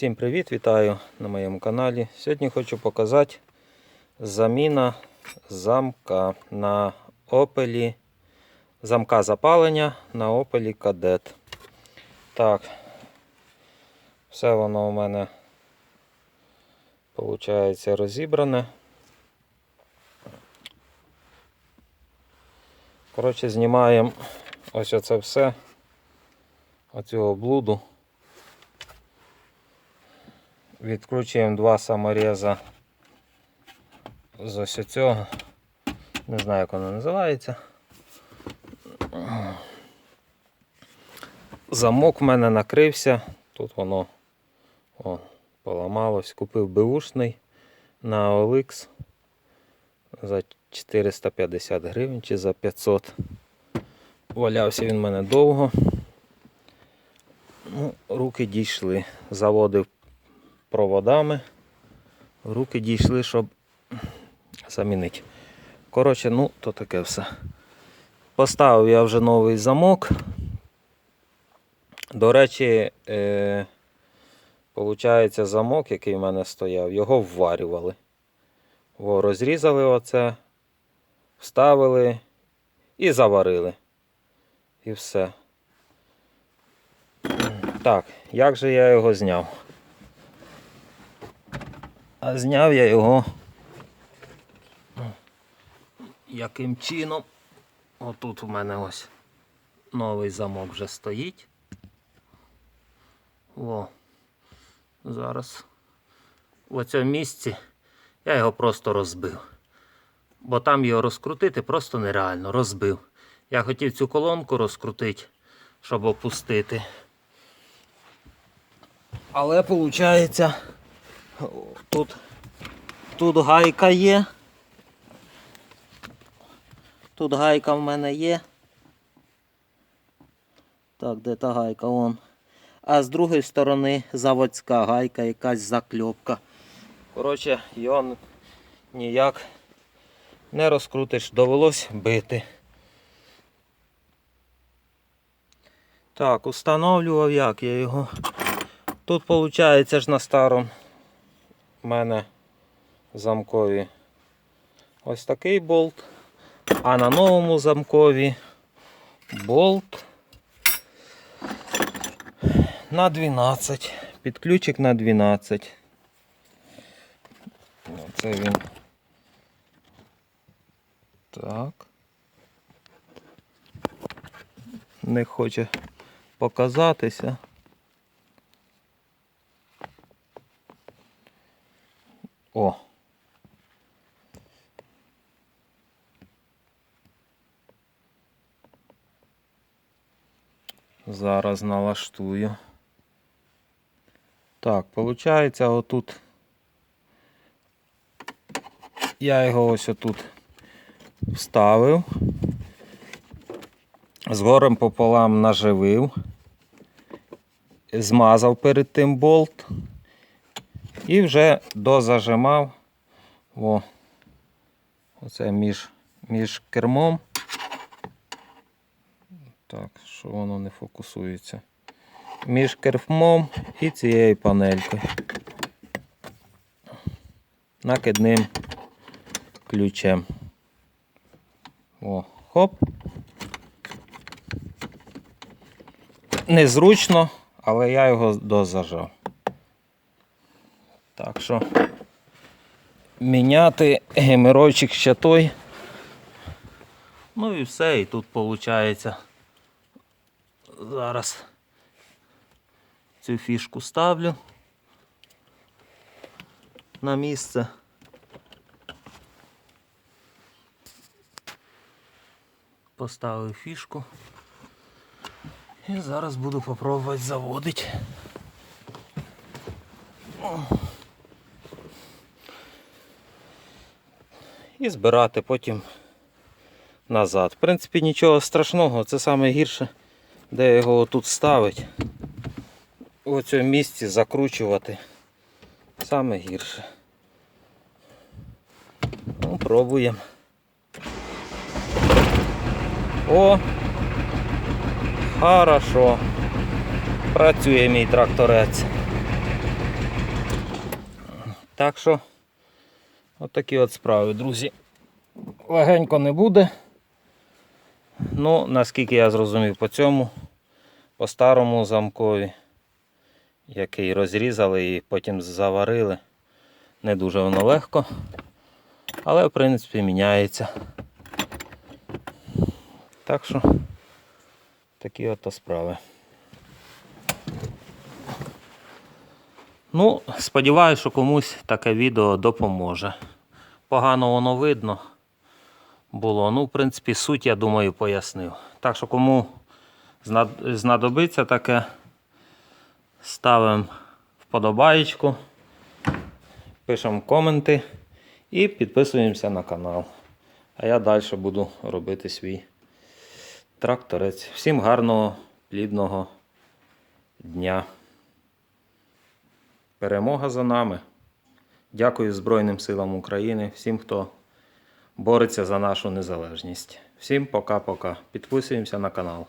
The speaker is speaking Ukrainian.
Всім привіт, вітаю на моєму каналі. Сьогодні хочу показати заміна замка на Opel, замка запалення на Opel Kadett. Так, все воно у мене виходить розібране. Коротше, знімаємо ось оце все, оцю облуду. Відкручуємо два саморіза з ось цього. Не знаю, як воно називається. Замок в мене накрився. Тут воно о, поламалось. Купив беушний на OLX за 450 гривень чи за 500. Валявся він в мене довго. Ну, руки дійшли. Заводив проводами. Руки дійшли, щоб замінити. Коротше, ну, то таке все. Поставив я вже новий замок. До речі, е, замок, який в мене стояв, його вварювали. Во, розрізали оце, вставили і заварили. І все. Так, як же я його зняв? А зняв я його яким чином? Отут у мене ось новий замок вже стоїть. О, зараз в цьому місці я його просто розбив. Бо там його розкрутити просто нереально розбив. Я хотів цю колонку розкрутити, щоб опустити. Але виходить, Тут, тут гайка є. Тут гайка в мене є. Так, де та гайка? Вон. А з другої сторони заводська гайка, якась закльопка. Коротше, його ніяк не розкрутиш, довелось бити. Так, установлював як я його. Тут виходить ж на старому у мене замкові ось такий болт, а на новому замкові болт на 12. Підключик на 12. Це він. Так. Не хоче показатися. О. Зараз налаштую. Так, виходить, отут я його ось отут вставив, згорем пополам наживив, змазав перед тим болт. І вже дозажимав о, оце між, між кермом. Так, що воно не фокусується. Між кермом і цією панелькою. Накидним ключем. О, хоп. Незручно, але я його дозажав. Так що міняти геморойчик ще той. Ну і все, і тут виходить. Зараз цю фішку ставлю на місце. Поставив фішку. І зараз буду пробувати заводити. і збирати потім назад. В принципі, нічого страшного, це саме гірше, де його тут ставити. У цьому місці закручувати. Саме гірше. Ну, пробуємо. О! Хорошо. Працює мій тракторець. Так що, от от справи, друзі. Легенько не буде. Ну, наскільки я зрозумів по цьому, по старому замкові, який розрізали і потім заварили. Не дуже воно легко. Але в принципі міняється. Так що такі от справи. Ну, сподіваюся, що комусь таке відео допоможе. Погано воно видно було. Ну, в принципі, суть, я думаю, пояснив. Так що кому знадобиться таке, ставимо вподобаєчку, пишемо коменти і підписуємося на канал. А я далі буду робити свій тракторець. Всім гарного, плідного дня. Перемога за нами. Дякую Збройним силам України, всім, хто бореться за нашу незалежність. Всім пока-пока. Підписуємося на канал.